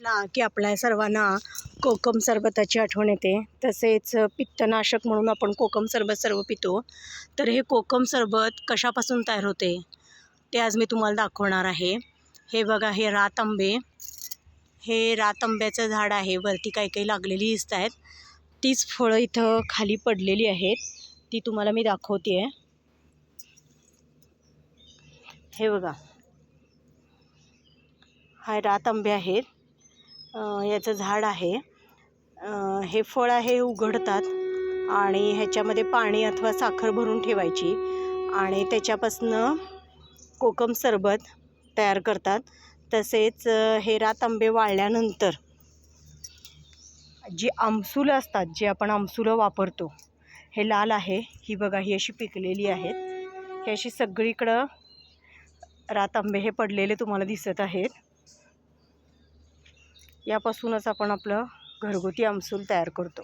म्हटला की आपल्या सर्वांना कोकम सरबताची आठवण येते. तसेच पित्तनाशक म्हणून आपण कोकम सरबत सर्व पितो. तर हे कोकम सरबत कशापासून तयार होते? ते आज मी तुम्हाला दाखवणार आहे. हे बघा हे रात आंबे. हे रात आंब्याचं झाड आहे. वरती काही काही लागलेली दिसत आहेत. तीच फळं इथं खाली पडलेली आहेत. ती तुम्हाला मी दाखवते आहे हे बघा. हा रात आंबे आहेत. याचं झाड आहे. हे फळ आहे उघडतात आणि ह्याच्यामध्ये पाणी अथवा साखर भरून ठेवायची आणि त्याच्यापासनं कोकम सरबत तयार करतात. तसेच हे रात आंबे वाळल्यानंतर जी आमसुलं असतात जे आपण आमसुलं वापरतो हे लाल आहे. ही बघा ही अशी पिकलेली आहेत. ही अशी सगळीकडं रात आंबे हे पडलेले तुम्हाला दिसत आहेत. यापासूनच आपण आपलं घरगुती आमसूल तयार करतो.